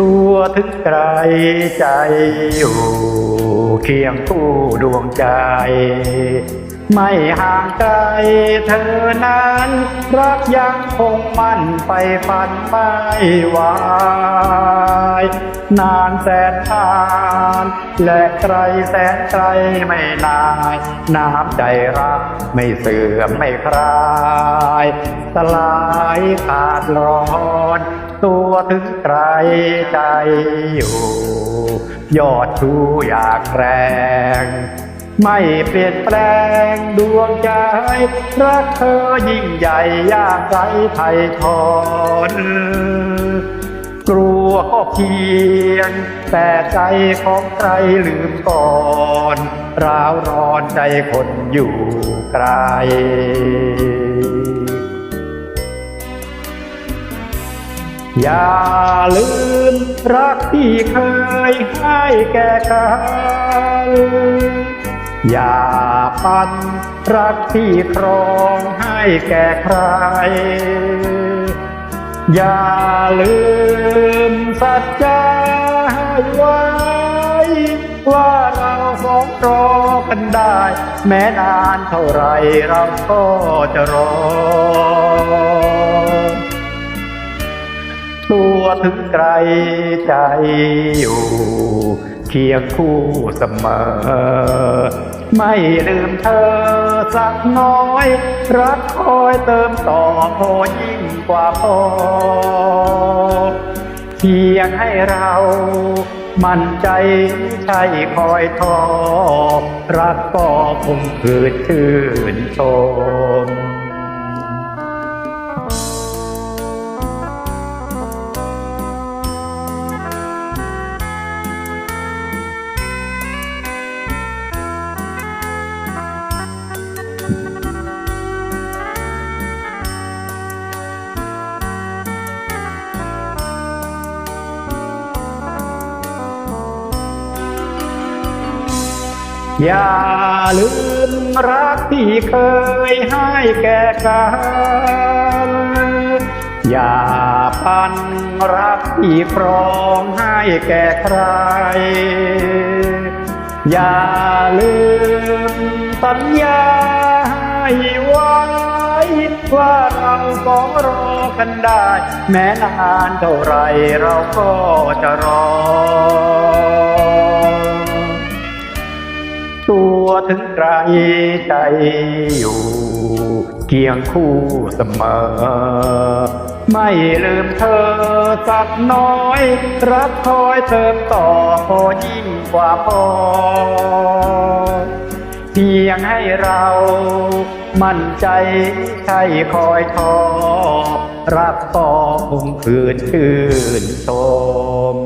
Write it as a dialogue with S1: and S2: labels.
S1: ตัวถึงไกลใจอยู่เคียงคู่ดวงใจ ไม่ห่างไกลเธอนั้น รักยังคงมั่นไปฝันไม่หวายนานแสนนานและไกลแสนไกลไม่นายน้ำใจรักไม่เสื่อมไม่คลายสลายขาดร้อนตัวถึงไกลใจอยู่ ยอดชูอยากแรง ไม่เปลี่ยนแปลงดวงใจ รักเธอยิ่งใหญ่ยากไรไทยทอนกลัวก็เพียง แต่ใจของใครลืมก่อนร้าวร้อนใจคนอยู่ไกลอย่าลืมรักที่เคยให้แก่กัน อย่าปันรักที่ครองให้แก่ใคร อย่าลืมสัจจาให้ไว้ ว่าเราสองรอกันได้ แม้นานเท่าไรเราก็จะรอ ตัวถึงไกลใจอยู่ เคียงคู่เสมอ ไม่ลืมเธอสักน้อย รักคอยเติมต่อพอยิ่งกว่าพอเพียงให้เรา มั่นใจใช่คอยทอ รักก็คงคืนชื่นชม อย่าลืมรักที่เคยให้แก่กัน อย่าพันรักที่ครองให้แก่ใคร อย่าลืมสัญญาให้ไว้ว่าเราสองรอกันได้ แม้นานเท่าไรเราก็จะรอ ถึงไกลใจอยู่ เคียงคู่เสมอ ไม่ลืมเธอสักน้อย รักคอยเติมต่อพอยิ่งกว่าพอ เพียงให้เรามั่นใจใช่คอยทอ รักก็คงคืนชื่นชม